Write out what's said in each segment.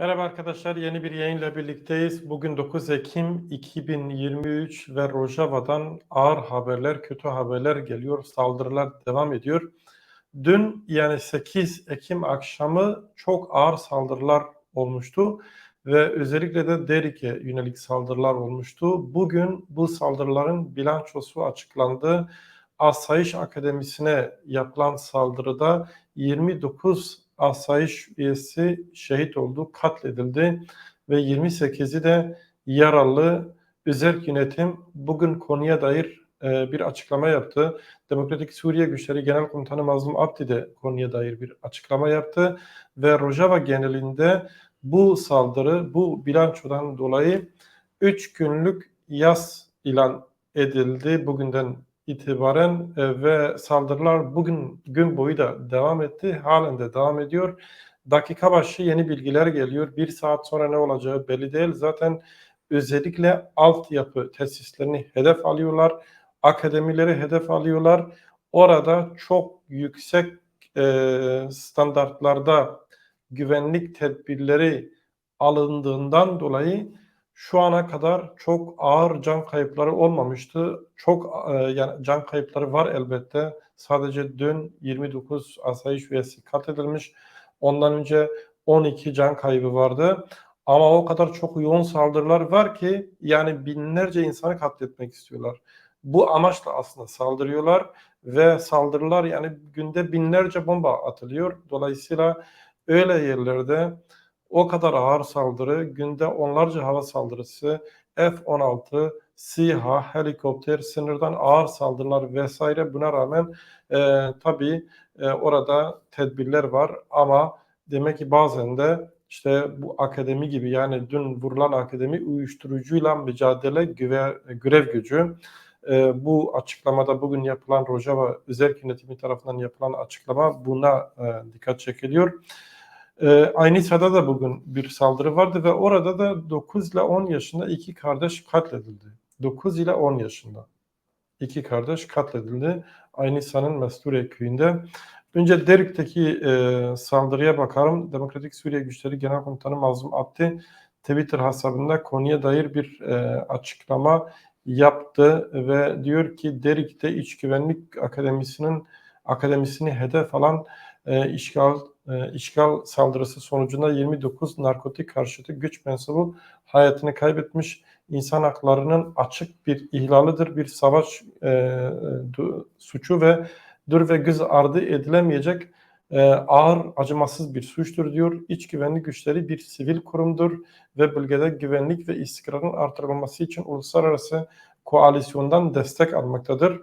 Merhaba arkadaşlar, yeni bir yayınla birlikteyiz. Bugün 9 Ekim 2023 ve Rojava'dan ağır haberler, kötü haberler geliyor. Saldırılar devam ediyor. Dün yani 8 Ekim akşamı çok ağır saldırılar olmuştu ve özellikle de Derik'e yönelik saldırılar olmuştu. Bugün bu saldırıların bilançosu açıklandı. Asayiş Akademisi'ne yapılan saldırıda 29 asayiş üyesi şehit oldu, katledildi ve 28'i de yaralı. Özel yönetim bugün konuya dair e, bir açıklama yaptı. Demokratik Suriye Güçleri Genel Komutanı Mazlum Abdi de konuya dair bir açıklama yaptı ve Rojava genelinde bu saldırı, bu bilançodan dolayı 3 günlük yaz ilan edildi. Bugünden itibaren e, ve saldırılar bugün gün boyu da devam etti. Halen de devam ediyor. Dakika başı yeni bilgiler geliyor. Bir saat sonra ne olacağı belli değil. Zaten özellikle altyapı tesislerini hedef alıyorlar. Akademileri hedef alıyorlar. Orada çok yüksek e, standartlarda güvenlik tedbirleri alındığından dolayı şu ana kadar çok ağır can kayıpları olmamıştı. Çok e, yani can kayıpları var elbette. Sadece dün 29 asayiş üyesi katledilmiş. Ondan önce 12 can kaybı vardı. Ama o kadar çok yoğun saldırılar var ki yani binlerce insanı katletmek istiyorlar. Bu amaçla aslında saldırıyorlar ve saldırılar yani günde binlerce bomba atılıyor. Dolayısıyla öyle yerlerde o kadar ağır saldırı, günde onlarca hava saldırısı, F-16, SİHA, helikopter, sınırdan ağır saldırılar vesaire buna rağmen e, tabii e, orada tedbirler var ama demek ki bazen de işte bu akademi gibi yani dün vurulan akademi uyuşturucuyla mücadele güve, görev gücü. E, bu açıklamada bugün yapılan Rojava özel yönetimi tarafından yapılan açıklama buna e, dikkat çekiliyor. E, aynı sırada da bugün bir saldırı vardı ve orada da 9 ile 10 yaşında iki kardeş katledildi. 9 ile 10 yaşında iki kardeş katledildi. Aynı sanın Mesture köyünde. Önce Derik'teki e, saldırıya bakalım. Demokratik Suriye Güçleri Genel Komutanı Mazlum Abdi Twitter hesabında konuya dair bir e, açıklama yaptı ve diyor ki Derik'te İç Güvenlik Akademisi'nin akademisini hedef alan e, işgal e, işgal saldırısı sonucunda 29 narkotik karşıtı güç mensubu hayatını kaybetmiş. İnsan haklarının açık bir ihlalidir, bir savaş e, du, suçu ve dur ve göz ardı edilemeyecek e, ağır acımasız bir suçtur diyor. İç güvenlik güçleri bir sivil kurumdur ve bölgede güvenlik ve istikrarın artırılması için uluslararası koalisyondan destek almaktadır.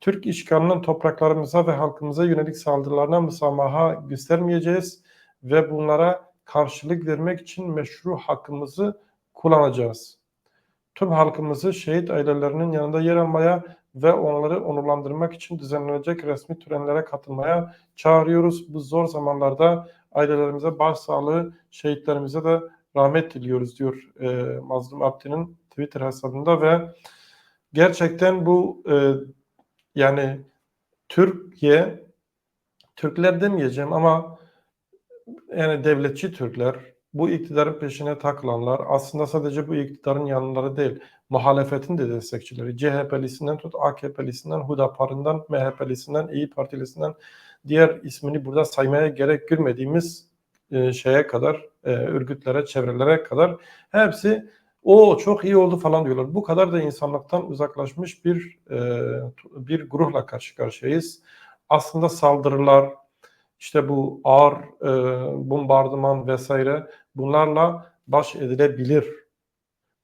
Türk işgalinin topraklarımıza ve halkımıza yönelik saldırılarına müsamaha göstermeyeceğiz ve bunlara karşılık vermek için meşru hakkımızı kullanacağız. Tüm halkımızı şehit ailelerinin yanında yer almaya ve onları onurlandırmak için düzenlenecek resmi törenlere katılmaya çağırıyoruz. Bu zor zamanlarda ailelerimize başsağlığı, şehitlerimize de rahmet diliyoruz diyor e, Mazlum Abdi'nin Twitter hesabında ve gerçekten bu e, yani Türkiye, Türkler demeyeceğim ama yani devletçi Türkler, bu iktidarın peşine takılanlar aslında sadece bu iktidarın yanları değil, muhalefetin de destekçileri. CHP'lisinden tut AKP'lisinden, HUDAPAR'ından, MHP'lisinden, İyi Partilisinden diğer ismini burada saymaya gerek görmediğimiz e, şeye kadar, e, örgütlere, çevrelere kadar hepsi o çok iyi oldu falan diyorlar. Bu kadar da insanlıktan uzaklaşmış bir e, bir grupla karşı karşıyayız. Aslında saldırılar, işte bu ağır e, bombardıman vesaire bunlarla baş edilebilir.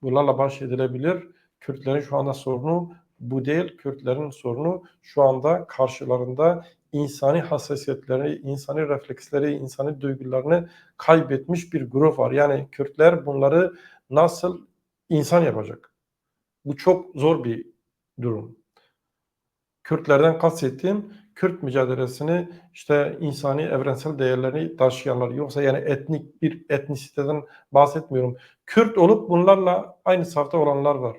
Bunlarla baş edilebilir. Kürtlerin şu anda sorunu bu değil. Kürtlerin sorunu şu anda karşılarında insani hassasiyetleri, insani refleksleri, insani duygularını kaybetmiş bir grup var. Yani Kürtler bunları nasıl insan yapacak. Bu çok zor bir durum. Kürtlerden kastettiğim Kürt mücadelesini işte insani evrensel değerlerini taşıyanlar yoksa yani etnik bir etnisiteden bahsetmiyorum. Kürt olup bunlarla aynı safta olanlar var.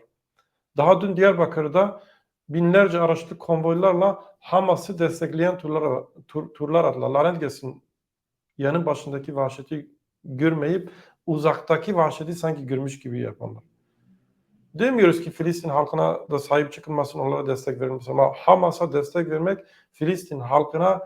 Daha dün Diyarbakır'da binlerce araçlı konvoylarla Hamas'ı destekleyen turlar, tur, turlar attılar. Lanet gelsin yanın başındaki vahşeti görmeyip uzaktaki vahşeti sanki görmüş gibi yapanlar. Demiyoruz ki Filistin halkına da sahip çıkılmasın, onlara destek verilmesin ama Hamas'a destek vermek Filistin halkına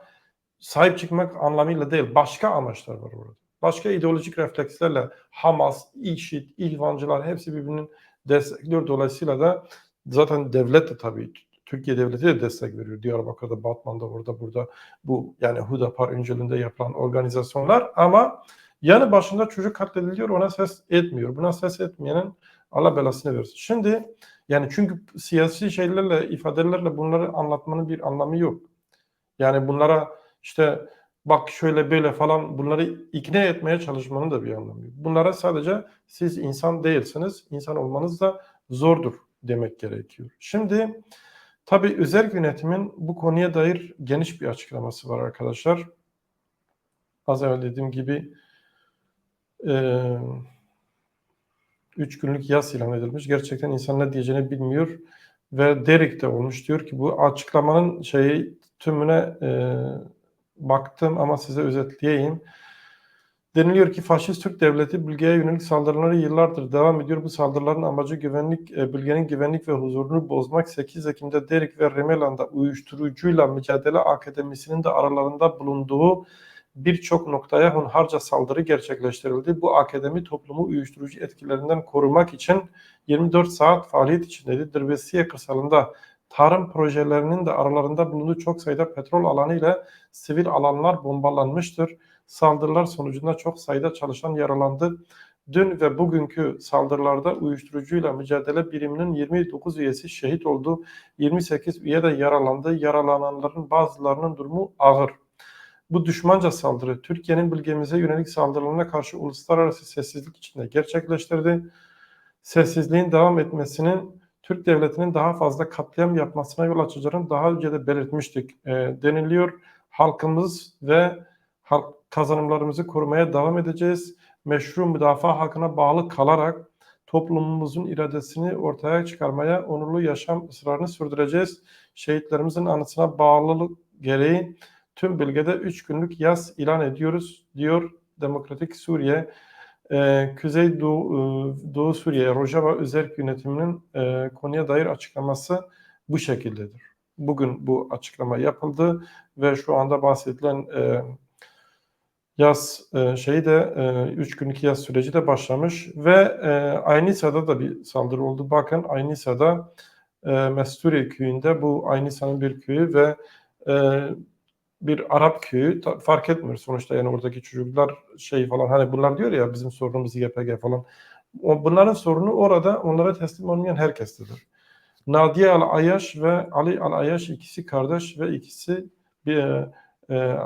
sahip çıkmak anlamıyla değil, başka amaçlar var orada. Başka ideolojik reflekslerle Hamas, IŞİD, İhvancılar hepsi birbirinin destekliyor. Dolayısıyla da zaten devlet de tabii Türkiye devleti de destek veriyor. Diyarbakır'da, Batman'da, orada burada bu yani Hudapar öncülüğünde yapılan organizasyonlar ama yanı başında çocuk katlediliyor ona ses etmiyor. Buna ses etmeyenin Allah belasını versin. Şimdi yani çünkü siyasi şeylerle, ifadelerle bunları anlatmanın bir anlamı yok. Yani bunlara işte bak şöyle böyle falan bunları ikna etmeye çalışmanın da bir anlamı yok. Bunlara sadece siz insan değilsiniz, insan olmanız da zordur demek gerekiyor. Şimdi tabii özel yönetimin bu konuya dair geniş bir açıklaması var arkadaşlar. Az evvel dediğim gibi eee üç günlük yas ilan edilmiş. Gerçekten insan ne diyeceğini bilmiyor ve Derik'te olmuş diyor ki bu açıklamanın şeyi tümüne e, baktım ama size özetleyeyim. Deniliyor ki faşist Türk devleti bölgeye yönelik saldırıları yıllardır devam ediyor. Bu saldırıların amacı güvenlik, e, bölgenin güvenlik ve huzurunu bozmak. 8 Ekim'de Derik ve Remelan'da uyuşturucuyla mücadele akademisinin de aralarında bulunduğu birçok noktaya hunharca saldırı gerçekleştirildi. Bu akademi toplumu uyuşturucu etkilerinden korumak için 24 saat faaliyet içindeydi. Dirbesiye kırsalında tarım projelerinin de aralarında bulunduğu çok sayıda petrol alanı ile sivil alanlar bombalanmıştır. Saldırılar sonucunda çok sayıda çalışan yaralandı. Dün ve bugünkü saldırılarda uyuşturucuyla mücadele biriminin 29 üyesi şehit oldu. 28 üye de yaralandı. Yaralananların bazılarının durumu ağır. Bu düşmanca saldırı Türkiye'nin bölgemize yönelik saldırılarına karşı uluslararası sessizlik içinde gerçekleştirdi. Sessizliğin devam etmesinin Türk devletinin daha fazla katliam yapmasına yol açacağını daha önce de belirtmiştik e, deniliyor. Halkımız ve halk kazanımlarımızı korumaya devam edeceğiz. Meşru müdafaa hakkına bağlı kalarak toplumumuzun iradesini ortaya çıkarmaya, onurlu yaşam ısrarını sürdüreceğiz. Şehitlerimizin anısına bağlılık gereği tüm bölgede 3 günlük yaz ilan ediyoruz diyor Demokratik Suriye. Ee, Kuzey Doğu, e, Doğu Suriye Rojava Özel Yönetimi'nin e, konuya dair açıklaması bu şekildedir. Bugün bu açıklama yapıldı ve şu anda bahsedilen e, yaz e, şeyi de 3 e, günlük yaz süreci de başlamış ve e, Aynisa'da da bir saldırı oldu. Bakın Aynisa'da e, Mesturi köyünde bu Aynisa'nın bir köyü ve e, bir Arap köyü fark etmiyor sonuçta yani oradaki çocuklar şey falan hani bunlar diyor ya bizim sorunumuz YPG falan. Bunların sorunu orada onlara teslim olmayan herkestedir. Nadia Al Ayaş ve Ali Al Ayaş ikisi kardeş ve ikisi bir e, e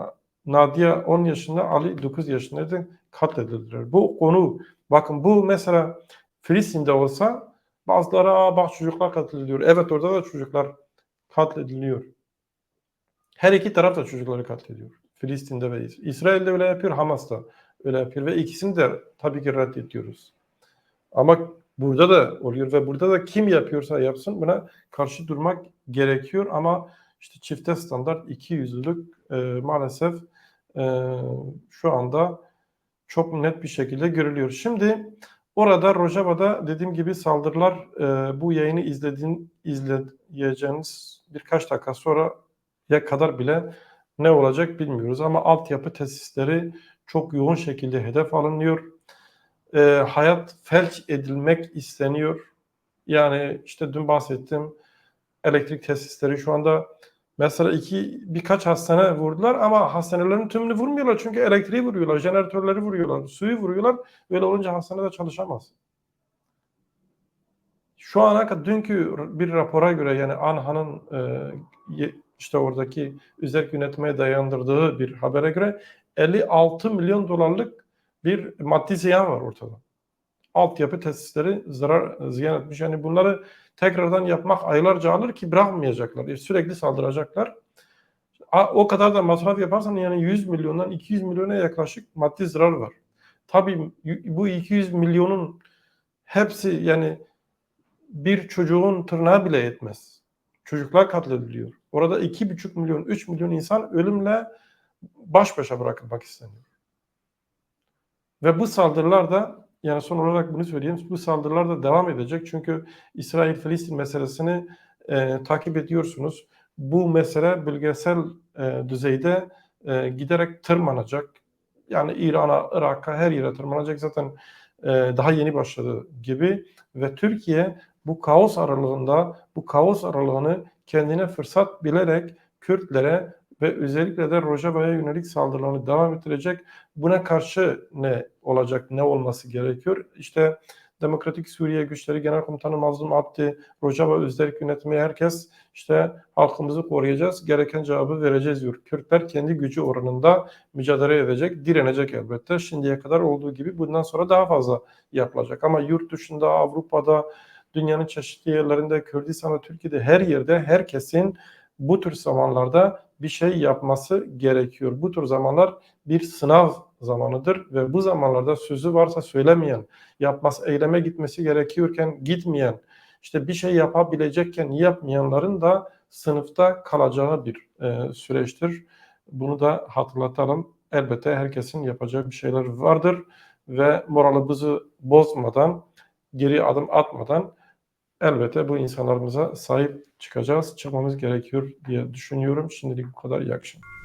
Nadia 10 yaşında, Ali 9 yaşındaydı katledildiler. Bu konu bakın bu mesela Filistin'de olsa bazıları Aa, bak çocuklar katlediliyor. Evet orada da çocuklar katlediliyor. Her iki taraf da çocukları katlediyor. Filistin'de ve İsrail'de öyle yapıyor, Hamas da öyle yapıyor ve ikisini de tabii ki reddediyoruz. Ama burada da oluyor ve burada da kim yapıyorsa yapsın buna karşı durmak gerekiyor ama işte çifte standart iki yüzlülük e, maalesef e, şu anda çok net bir şekilde görülüyor. Şimdi orada Rojava'da dediğim gibi saldırılar e, bu yayını izlediğin izleyeceğiniz birkaç dakika sonra ya kadar bile ne olacak bilmiyoruz ama altyapı tesisleri çok yoğun şekilde hedef alınıyor. E, hayat felç edilmek isteniyor. Yani işte dün bahsettim elektrik tesisleri şu anda mesela iki birkaç hastane vurdular ama hastanelerin tümünü vurmuyorlar çünkü elektriği vuruyorlar, jeneratörleri vuruyorlar, suyu vuruyorlar. Öyle olunca hastanede çalışamaz. Şu ana kadar dünkü bir rapora göre yani ANHA'nın e, işte oradaki özel yönetmeye dayandırdığı bir habere göre 56 milyon dolarlık bir maddi ziyan var ortada. Altyapı tesisleri zarar ziyan etmiş. Yani bunları tekrardan yapmak aylarca alır ki bırakmayacaklar. Sürekli saldıracaklar. O kadar da masraf yaparsan yani 100 milyondan 200 milyona yaklaşık maddi zarar var. Tabii bu 200 milyonun hepsi yani bir çocuğun tırnağı bile yetmez. Çocuklar katlediliyor. Orada 2,5 milyon, 3 milyon insan ölümle baş başa bırakılmak isteniyor. Ve bu saldırılar da yani son olarak bunu söyleyeyim. Bu saldırılar da devam edecek. Çünkü İsrail-Filistin meselesini e, takip ediyorsunuz. Bu mesele bölgesel e, düzeyde e, giderek tırmanacak. Yani İran'a, Irak'a her yere tırmanacak. Zaten e, daha yeni başladı gibi. Ve Türkiye bu kaos aralığında, bu kaos aralığını kendine fırsat bilerek Kürtlere ve özellikle de Rojava'ya yönelik saldırılarını devam ettirecek. Buna karşı ne olacak, ne olması gerekiyor? İşte Demokratik Suriye Güçleri Genel Komutanı Mazlum Abdi, Rojava Özerk Yönetimi herkes işte halkımızı koruyacağız, gereken cevabı vereceğiz diyor. Kürtler kendi gücü oranında mücadele edecek, direnecek elbette. Şimdiye kadar olduğu gibi bundan sonra daha fazla yapılacak. Ama yurt dışında, Avrupa'da, dünyanın çeşitli yerlerinde, Kürdistan'da, Türkiye'de her yerde herkesin bu tür zamanlarda bir şey yapması gerekiyor. Bu tür zamanlar bir sınav zamanıdır ve bu zamanlarda sözü varsa söylemeyen, yapması, eyleme gitmesi gerekiyorken gitmeyen, işte bir şey yapabilecekken yapmayanların da sınıfta kalacağı bir e, süreçtir. Bunu da hatırlatalım. Elbette herkesin yapacağı bir şeyler vardır ve moralimizi bozmadan, geri adım atmadan elbette bu insanlarımıza sahip çıkacağız, çıkmamız gerekiyor diye düşünüyorum. Şimdilik bu kadar. İyi akşamlar.